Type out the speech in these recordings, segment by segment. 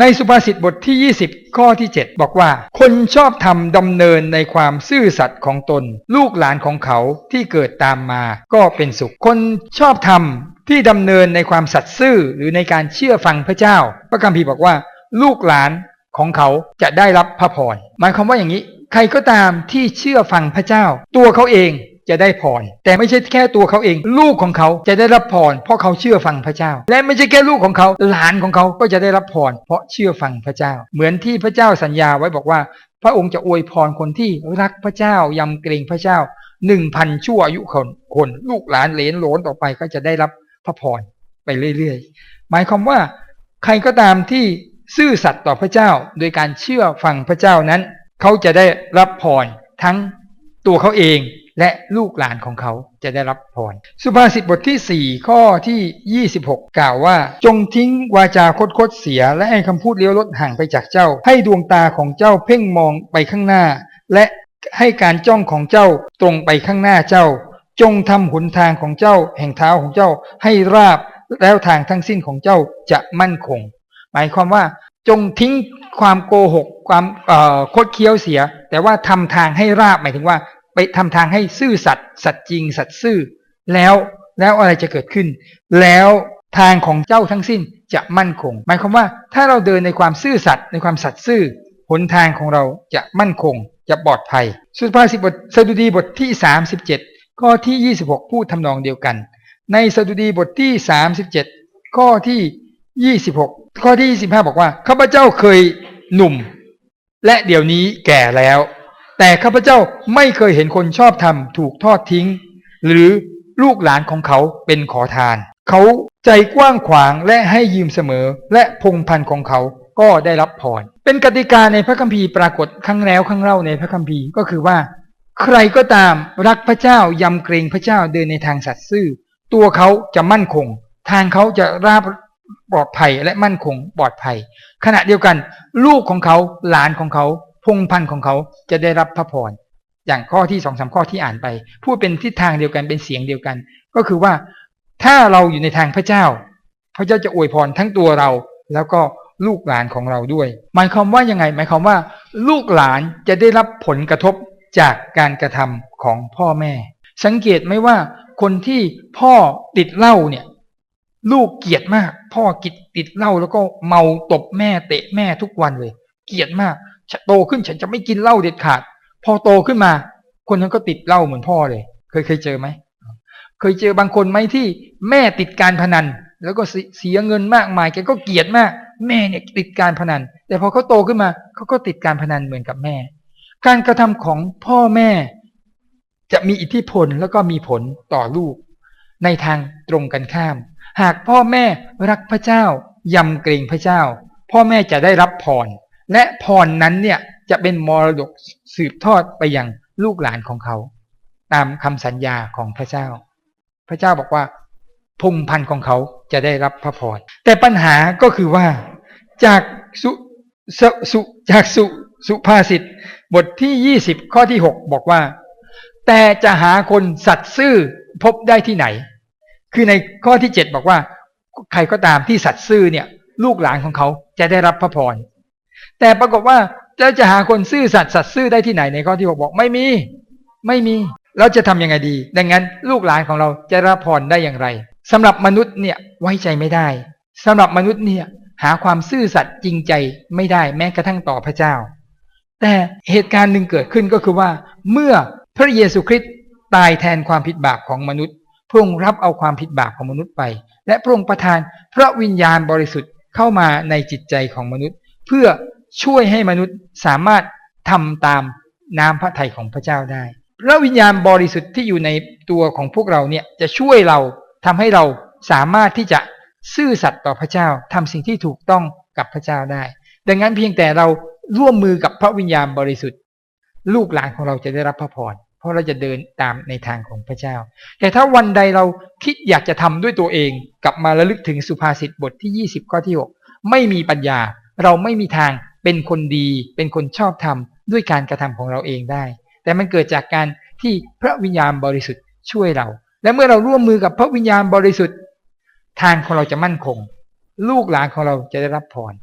ในสุภาษิตบทที่ 20 ข้อที่ 7 บอกว่า คนชอบธรรมดำเนินในความซื่อสัตย์ของตน ลูกหลานของเขาที่เกิดตามมาก็เป็นสุข คนชอบธรรมที่ดำเนินในความสัตย์ซื่อหรือในการเชื่อฟังพระเจ้า พระคัมภีร์บอกว่า ลูกหลานของเขาจะได้รับพระพรหมายความว่าอย่างนี้ ใครก็ตามที่เชื่อฟังพระเจ้า ตัวเขาเอง จะได้พร แต่ไม่ใช่แค่ตัวเขาเอง ลูกของเขาจะได้รับพร เพราะเขาเชื่อฟังพระเจ้า และไม่ใช่แค่ลูกของเขา หลานของเขาก็จะได้รับพร เพราะเชื่อฟังพระเจ้า เหมือนที่พระเจ้าสัญญาไว้บอกว่า พระองค์จะอวยพรคนที่รักพระเจ้ายำเกรงพระเจ้าหนึ่งพันชั่วอายุคนคนลูกหลานเหลนโหลนต่อไปก็จะได้รับพระพรไปเรื่อยๆ หมายความว่า ใครก็ตามที่ซื่อสัตย์ต่อพระเจ้า โดยการเชื่อฟังพระเจ้านั้น เขาจะได้รับพรทั้งตัวเขาเอง และลูกหลานของเขาจะได้รับพร สุภาษิตบทที่ 4 ข้อที่ 26 กล่าวว่า จงทิ้งวาจาคดคดเสีย และให้คำพูดเลี้ยวลดห่างไปจากเจ้า ให้ดวงตาของเจ้าเพ่งมองไปข้างหน้า และให้การจ้องของเจ้าตรงไปข้างหน้าเจ้า จงทำหนทางของเจ้า แห่งเท้าของเจ้า ให้ราบแล้วทางทั้งสิ้นของเจ้าจะมั่นคง หมายความว่าจงทิ้งความโกหก ความคดเคี้ยวเสีย แต่ว่าทำทางให้ราบหมายถึงว่า ไปทำทางให้ซื่อสัตย์สัตย์จริง สัตย์ซื่อ แล้วแล้วอะไรจะเกิดขึ้น แล้วทางของเจ้าทั้งสิ้นจะมั่นคง หมายความว่าถ้าเราเดินในความซื่อสัตย์ในความสัตย์ซื่อหนทางของเราจะมั่นคงจะปลอดภัย สุภาษิตบทสดุดีบทที่ 37 ข้อที่ 26 พูดทำนองเดียวกัน ในสดุดีบทที่ 37 ข้อที่ 26 ข้อที่ 25 บอกว่าข้าพเจ้าเคยหนุ่ม และเดี๋ยวนี้แก่แล้ว แต่ข้าพเจ้าไม่เคยเห็นคนชอบธรรมถูกทอดทิ้ง หรือลูกหลานของเขาเป็นขอทาน เขาใจกว้างขวางและให้ยืมเสมอ และพงพันของเขาก็ได้รับพรเป็นกติกาในพระคัมภีร์ปรากฏครั้งแล้วครั้งเล่าในพระคัมภีร์ก็คือว่า ใครก็ตามรักพระเจ้ายำเกรงพระเจ้าเดินในทางสัตย์ซื่อ ตัวเขาจะมั่นคง ทางเขาจะราบปลอดภัยและมั่นคงปลอดภัย ขณะเดียวกัน ลูกของเขาหลานของเขา พงพันธ์ของเขาจะได้รับพระพรอย่างข้อที่สองสาข้อที่อ่านไป พูดเป็นทิศทางเดียวกันเป็นเสียงเดียวกัน ก็คือว่าถ้าเราอยู่ในทางพระเจ้า พระเจ้าจะอวยพรทั้งตัวเรา แล้วก็ลูกหลานของเราด้วย หมายความว่ายังไง หมายความว่า ลูกหลานจะได้รับผลกระทบจากการกระทำของพ่อแม่ สังเกตไหมว่า คนที่พ่อติดเหล้าเนี่ย ลูกเกลียดมาก พ่อกิดติดเหล้าแล้วก็เมาตบแม่เตะแม่ทุกวันเลย เกลียดมาก โตขึ้นฉันจะไม่กินเหล้าเด็ดขาด พอโตขึ้นมา คนนั้นก็ติดเหล้าเหมือนพ่อเลย เคยเคยเจอไหมเคยเจอบางคนไหมที่แม่ติดการพนัน แล้วก็เสียเงินมากมายแกก็เกลียดมาก แม่เนี่ยติดการพนัน แต่พอเขาโตขึ้นมาเขาก็ติดการพนันเหมือนกับแม่ การกระทำของพ่อแม่จะมีอิทธิพลแล้วก็มีผลต่อลูก ในทางตรงกันข้าม หากพ่อแม่รักพระเจ้า ยำเกรงพระเจ้า พ่อแม่จะได้รับพร และพรนั้นเนี่ยจะเป็นมรดกสืบทอดไปยังลูกหลานของเขา ตามคำสัญญาของพระเจ้า พระเจ้าบอกว่าพงพันธ์ของเขาจะได้รับพระพรแต่ปัญหาก็คือว่าจากสุสสุจากสุสุภาษิตบทที่20ข้อที่6บอกว่า แต่จะหาคนสัตซ์ซื่อพบได้ที่ไหน คือในข้อที่7บอกว่า ใครก็ตามที่สัตซ์ซื่อเนี่ย ลูกหลานของเขาจะได้รับพระพร แต่ปรากฏว่าจะจะหาคนซื่อสัตย์สัตย์ซื่อได้ที่ไหนในข้อที่หกบอกไม่มี ไม่มีเราจะทํำยังไงดี ดังนั้นลูกหลานของเราจะรับพรได้อย่างไรสำหรับมนุษย์เนี่ยไว้ใจไม่ได้สำหรับมนุษย์เนี่ยหาความซื่อสัตย์จริงใจไม่ได้แม้กระทั่งต่อพระเจ้า แต่เหตุการณ์หนึ่งเกิดขึ้นก็คือว่า เมื่อพระเยซูคริสต์ตายแทนความผิดบาปของมนุษย์พระองค์รับเอาความผิดบาปของมนุษย์ไป และพระองค์ประทานพระวิญญาณบริสุทธิ์เข้ามาในจิตใจของมนุษย์ เพื่อ ช่วยให้มนุษย์สามารถทำตามน้ำพระทัยของพระเจ้าได้พระวิญญาณบริสุทธิ์ที่อยู่ในตัวของพวกเราเนี่ยจะช่วยเราทำให้เราสามารถที่จะซื่อสัตย์ต่อพระเจ้าทำสิ่งที่ถูกต้องกับพระเจ้าได้ ดังนั้นเพียงแต่เราร่วมมือกับพระวิญญาณบริสุทธิ์ ลูกหลานของเราจะได้รับพระพรเพราะเราจะเดินตามในทางของพระเจ้า แต่ถ้าวันใดเราคิดอยากจะทำด้วยตัวเองกลับมาระลึกถึงสุภาษิตบทที่ 20 ข้อที่ 6 ไม่มีปัญญาเราไม่มีทาง เป็นคนดีเป็นคนชอบธรรมด้วยการกระทำของเราเองได้ แต่มันเกิดจากการที่พระวิญญาณบริสุทธิ์ช่วยเรา และเมื่อเราร่วมมือกับพระวิญญาณบริสุทธิ์ ทางของเราจะมั่นคง ลูกหลานของเราจะได้รับพร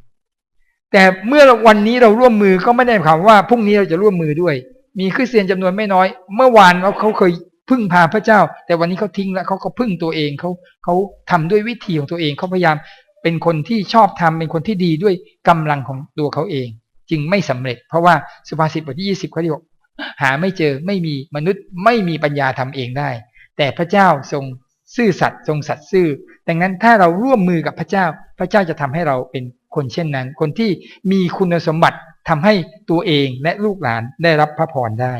แต่เมื่อวันนี้เราร่วมมือก็ไม่ได้หมายความว่าพรุ่งนี้เราจะร่วมมือด้วย มีคริสเตียนจำนวนไม่น้อย เมื่อวานเขาเขาเคยพึ่งพาพระเจ้า แต่วันนี้เขาทิ้งแล้วเขาก็พึ่งตัวเองเขาเขาทำด้วยวิธีของตัวเองเขาพยายาม เป็นคนที่ชอบทำเป็นคนที่ดีด้วยกำลังของตัวเขาเอง จึงไม่สำเร็จ เพราะว่าสุภาษิตบทที่ยี่สิบเขาที่บอกหาไม่เจอไม่มีมนุษย์ไม่มีปัญญาทำเองได้ แต่พระเจ้าทรงซื่อสัตย์ทรงสัตย์ซื่อ ดังนั้นถ้าเราร่วมมือกับพระเจ้า พระเจ้าจะทำให้เราเป็นคนเช่นนั้น คนที่มีคุณสมบัติทำให้ตัวเองและลูกหลานได้รับพระพรได้